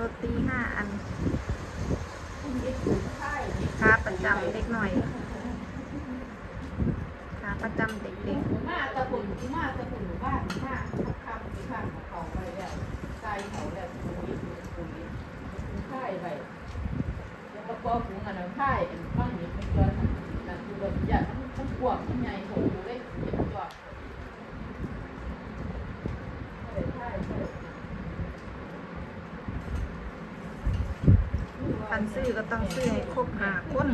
รตีห้าอันค้าประจำเด็กหน่อยค้าประจำเด็กๆมาตะปุ่นมาตะปุ่นบ้านมาคำที่ข้างเขาไปแล้วใจเขาแล้วปุ๋ยปุ๋ยค่ายไปแล้วก็ปอถุงอันนั้นค่ายอันบ้างนี้เป็นตัวนั่นคือแบบอยากมันกว้างมันใหญ่โหเลยเจ็บจอดเลยค่ายเลย ๆคันซื้อก็ ต้องซื้อให้ครบหาคน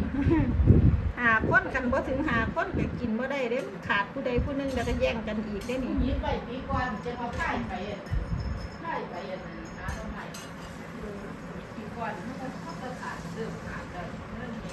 หาคนกันบ่ถึงหาคนก็กินบ่ได้เด้ขาดผู้ใดผู้หนึงแล้วก็แย่งกันอีกได้นี่ ยิ้มไปปีก่อนจะมาค่ายไปอะค่ายไปอะหาทำไมปีก่อนมันก็เขาก็ขาดเริ่มขาดเลยเรื่องนี้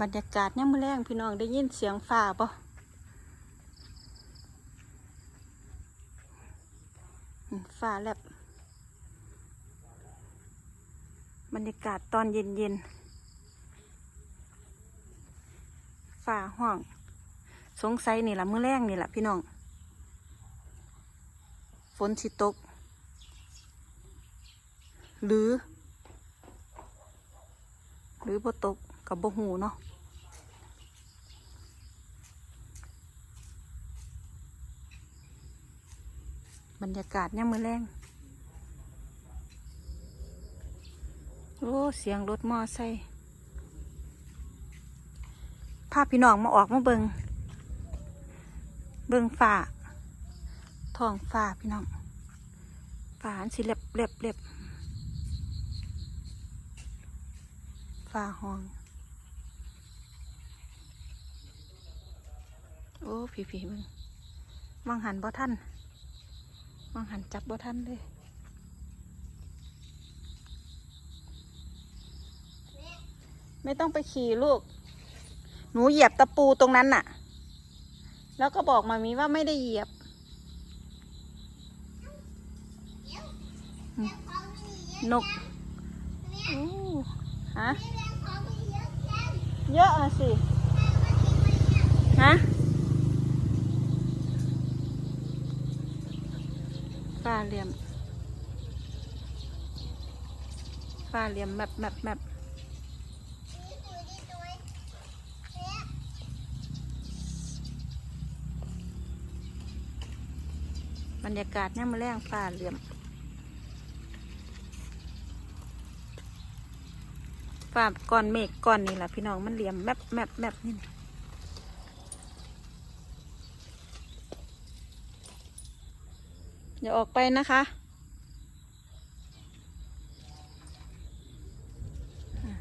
บรรยากาศเนี่ยมือแรงพี่น้องได้ยินเสียงฟ้าบ่อืมฟ้าแลบบรรยากาศตอนเย็นๆฟ้าห้อง สงสัยนี่แหละมือแรงนี่แหละพี่น้อง ฝนสิตก หรือ หรือบ่ตกกับบ่หูเนาะ บรรยากาศเนี่ยมือแรงโอ้เสียงรถมอไซค์พาพี่น้องมาออกมาเบิงเบิงฝ่าท้องฝ่าพี่น้องฝ่าอันสิเล็บเล็บเล็บฝ่าห้อง โอ้ผีผีมึงมังหันบ่ท่าน มังหันจับบ่ท่านเลยไม่ต้องไปขี่ลูก หนูเหยียบตะปูตรงนั้นน่ะ แล้วก็บอกมามีว่าไม่ได้เหยียบ นกโอ้ฮะ เยอะอะสิ ฮะ ฟ้าเหลี่ยม ฟ้าเหลี่ยมแมปแมปแมปบรรยากาศเนี่ยมาแรงฟ้าเหลี่ยม ฟ้าก้อนเมฆก้อนนี่แหละพี่น้องมันเหลี่ยมแมปแมปแมปนี่นะ อย่าออกไปนะคะอะ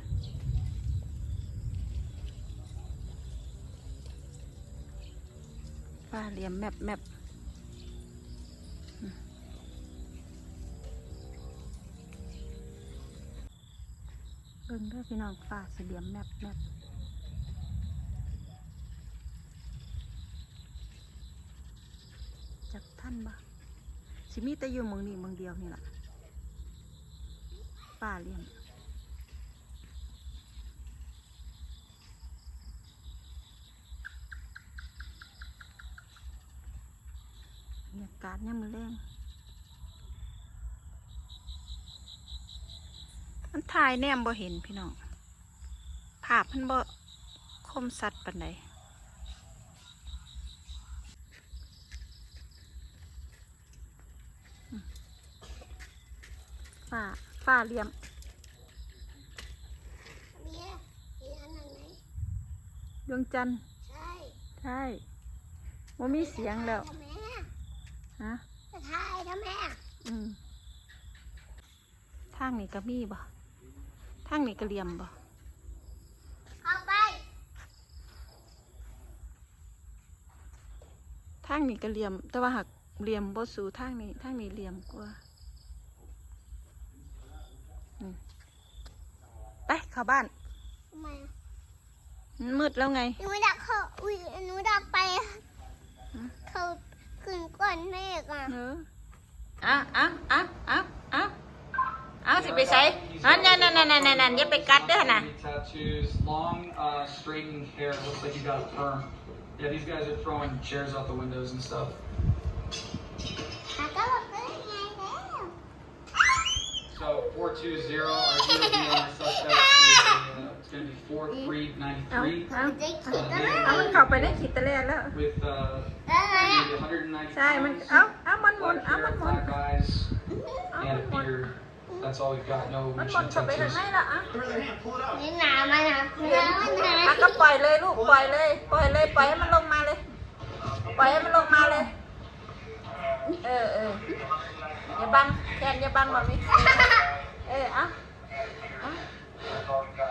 ฟ้าเหลี่ยมแมปแมปอืมเบิ่งเด้อพี่น้องฟ้าสีเหลี่ยมแมปแมปจักท่านบ่ สิมีแต่อยู่เมืองนี้เมืองเดียวนี่แหละป้าเลี้ยงบรรยากาศเนี่ยมมือแรงมันถ่ายแนมบ่เห็นพี่น้อง ภาพมันบ่คมสัตว์ปานใด ฝ้าฝ้าเหลี่ยมเนี่ยมีอันนั้นไหมดวงจันทร์ใช่ใช่ว่ามีเสียงแล้วทำไมฮะจะถ่ายทำไมอืมทางนี้ก็มีบ่ทางนี้ก็เหลี่ยมบ่เข้าไปทางนี้ก็เหลี่ยม แต่ว่าหักเหลี่ยมบ่สู่ทางนี้ทางนี้เหลี่ยมกว่าอืม ไปเข้าบ้าน ทำไมมันมืดแล้วไง หนูดักเข้าอุ้ยหนูดักไปนเมฆอะเอออะอะอะอะอะเอาสิไปใส่อันนั่นนั่นนั่นนั่นนั่นอย่าไปกัดเด้อนะ Tattoos, long, uh, straightened hair. Looks like you got a perm. Yeah, these guys are throwing chairs out the windows and stuff. So 420, our DOD on our suspect is uh, it's going to be 4393 เอาจะคิดอะไรเอามันเข้าไปในขีดตะเลนแล้ว with uh, อะไรอะ maybe 190 ใช่ มัน pounds, เอา เอามันหมุน black เอามัน hair, หมุน black eyes, เอา and มัน a หมุน beard. That's all we've got. No มันหมุน chin เข้าไปข้าง tattoos. ในแล้วอะนี่หนามาหนาหนาหนาอะก็ปล่อยเลยลูก ปล่อยเลย ปล่อยเลย ปล่อยให้มันลงมาเลย ปล่อยให้มันลงมาเลย เออเอออย่าบังแทนอย่าบังแบบนี้ เออเอาเอา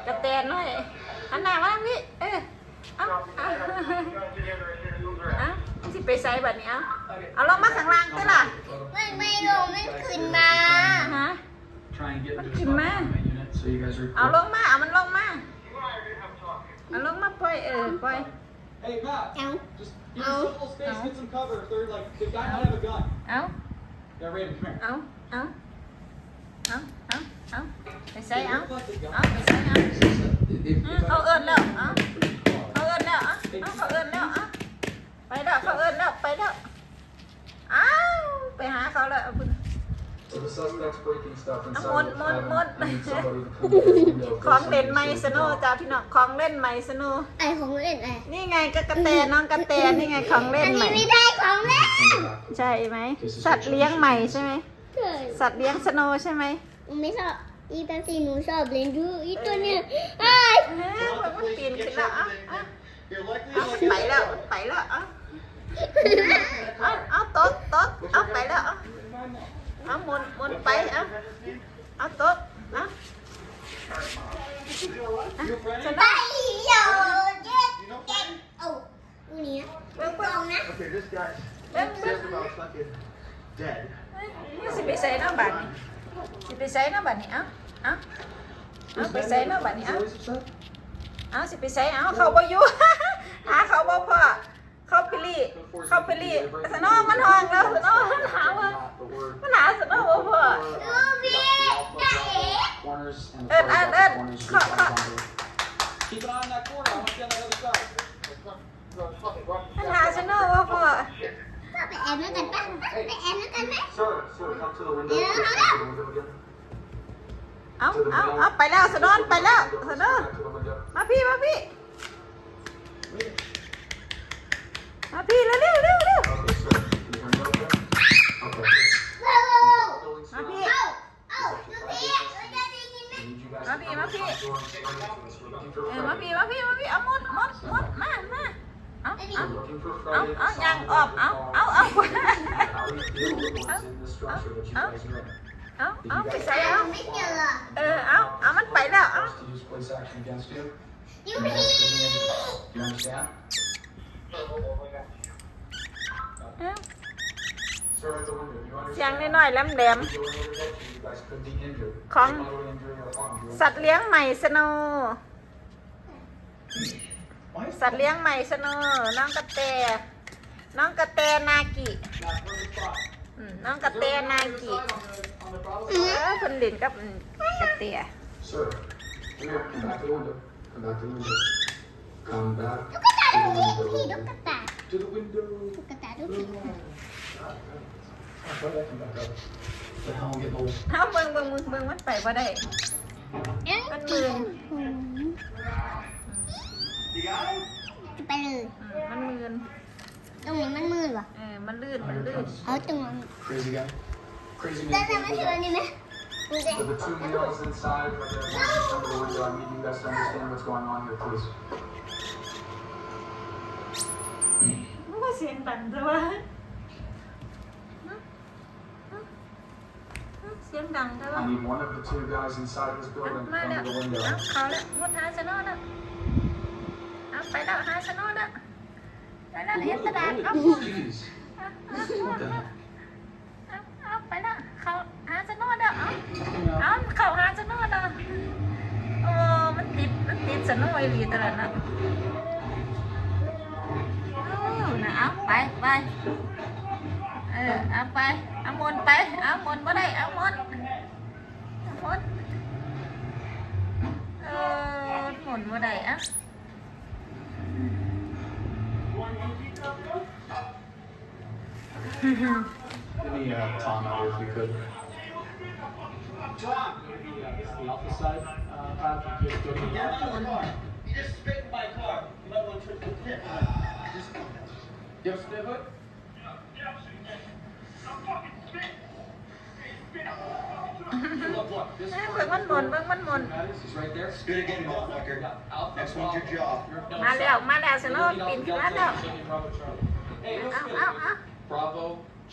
กระแตนหน่อยหันหน้ามาทางนี้เออเอาเอาเอามันสิไปใส่แบบนี้เอาเอาลงมาข้างล่างได้ล่ะไม่ไม่ลงไม่ขึ้นมาฮะ Try and get into Fucking the man. confinement unit so you guys are เอา equipped. ลงมาเอามันลงมาเอาลงมาปล่อยเออปล่อย Hey Matt, เอา just give Ow. me some little space, Ow. get some cover. If they're like, the guy might have a gun. เอา Yeah, Raven, come here. เอา เอาเอาเอาเอาไปใส่ They เอา look like the เอา gun. ไปใส่เอา If, if, อืม if เขา I- เอิญแล้วเอาเขาเอิญแล้วเอาเอาเขาเอิญแล้วเอาไปแล้วเขาเอิญแล้วไปแล้วอ้าวไปหาเขาแล้วเอาคุณ So the suspect's breaking stuff inside Mon, the mon, cabin. mon. I need somebody to come to this window. ของเล่น Somebody ไม to สโน take it จ้า off. พี่น้องของเล่นไมสโนไอของเล่นไอนี่ไงก็กระแตน้องกระแตนี่ไงของเล่อันนใหนี้ม่ไม่ได้ของเล่น ใช่ไหมสัตว์เลี้ยงใหม่ใช่ไหม เกิดสัตว์เลี้ยงสโนใช่ไหมไม่ชอบอีแป๊บซี่หนูชอบเล่นดูอีตัวเนี้ยไอ้ายเฮ้ยมันปีนขึ้นแล้วอะอะ You're likely เอา to มัน like ไปแล้วไปแล้วอะเอาเอาโต๊ะโต๊ะเอาไปแล้วอะเอาหมุนหมุนไปเอาเอาโต๊ะเอา You friendly? สไปโนเดี๋ยวเจ็ดเจ็ดโอ้ดูนี้นะเบิ่งกเบิ่องงนะ Okay, this guy's เบิ่งเบิ่ง just about fucking dead. นี่สิไปใส่น้ำบัตรสิไปใส่น้ำบัตรนี่เอาเอาเอาไปใส่น้ำบัตรนี่เอา Police have said? เอาสิไปใส่เอาเขาบ่อยู่ หาเขาบ่พอเขาไปรีเขาไปรีสนอมันห้องแล้วสนอมันหาว่า Not, but we're มันหาสนอบ่พอดูพี่ได้เอ๋ corners and Ed, the Ed, far Ed, corners. cut, we cut. found under. Keep an eye on that corner. I want you on the other side. มันหาสนอบ่พอ ก็ไปแอบแล้วกันป่ะไปแอบแล้วกันไหม Sir, sir, come to the window. Yeah, Come hold to the window again. เอาเอาเอาไปแล้วสะดอนไปแล้วสะดอนมาพี่มาพี่ มาพี่เร็วเร็วเร็วเร็วมาพี่มาพี่มาพี่เออมาพี่มาพี่มาพี่เอามดมดมดมามาเอาเอาเอาเอายังออบเอาเอาเอา เออเอาาเอเามันไปแล้วเอาเสียงน้อยๆแหลมๆ ของสัตว์เลี้ยงใหม่สโนสัตว์เลี้ยงใหม่สโนน้องกระเต น้องกระแตนากิ Now, where's the spot? อืมน้องกระแตนากิ On the, on the Bravo เออคนเล่นกับอืมกระแต Sir, come here. Come back to the window. Come back to the window. Come back ตุ๊กตา to ดู the พี่ window. ตุ๊กตา To the window. ตุ๊กตาดูพี่ Why did I come back up? The hell, I'm getting old. เอาเบิ่งเบิ่งเบิ่งเบิ่งมันไปบ่ได้ มันมืน You got him? ไปเลย อืมมันมืนต รงนี้มันมืดว่ะเออมันลื่น มันลื่น เอาตรงนั้น Crazy guy. Crazy แล้ว man. จะมาเชื่อนี่ไหมดูสิ So the two males inside, right there, one just under the window. I need you guys to understand what's going on here, please. มันก็เสียงดังแต่ว่าเสียงดังแต่ว่า I need one of the two guys inside this เอา building to มาแล้ว come to the เอา window. เขาแล้วมุดหาชะโนดแล้วเอาไปแล้วหาชะโนดแล้ว ไปแล้วเห็นกระดาษเอา Jeez. เอาเอา What the เอาเอาไปแล้วเขาหาชะนดแล้วเอา Hang เอาเขาหาชะโนดแล้วโอ้มันติด มันติดชะโนไอ้วีตลอดนะเอานะเอาไปไปเออเอาไปเอาหมนไปเอาหมนบ่ได้เอาหมนเอาหมนเออหมนบ่ได้อะ Any uh, Tom out here if you could. Tom. The alpha side. Uh, path, just go to the Get out of the car. You just scraped my car. You might want to trip the tip. Just You have a spit hood? Look, look, this เอ้ยเบิ่งมันหมนเบิ่งมันหมน matters. He's right there. spit again, motherfucker. Yeah, Alpha, Next one's your Bravo. job. You're- no, มาแล้ว sorry. มาแล้วสิโล You're ปีน leading ขึ้น Alpha มาแล้ว Delta, you're taking Bravo Charlie. Hey, no เอา spit. เอาเอา Bravo,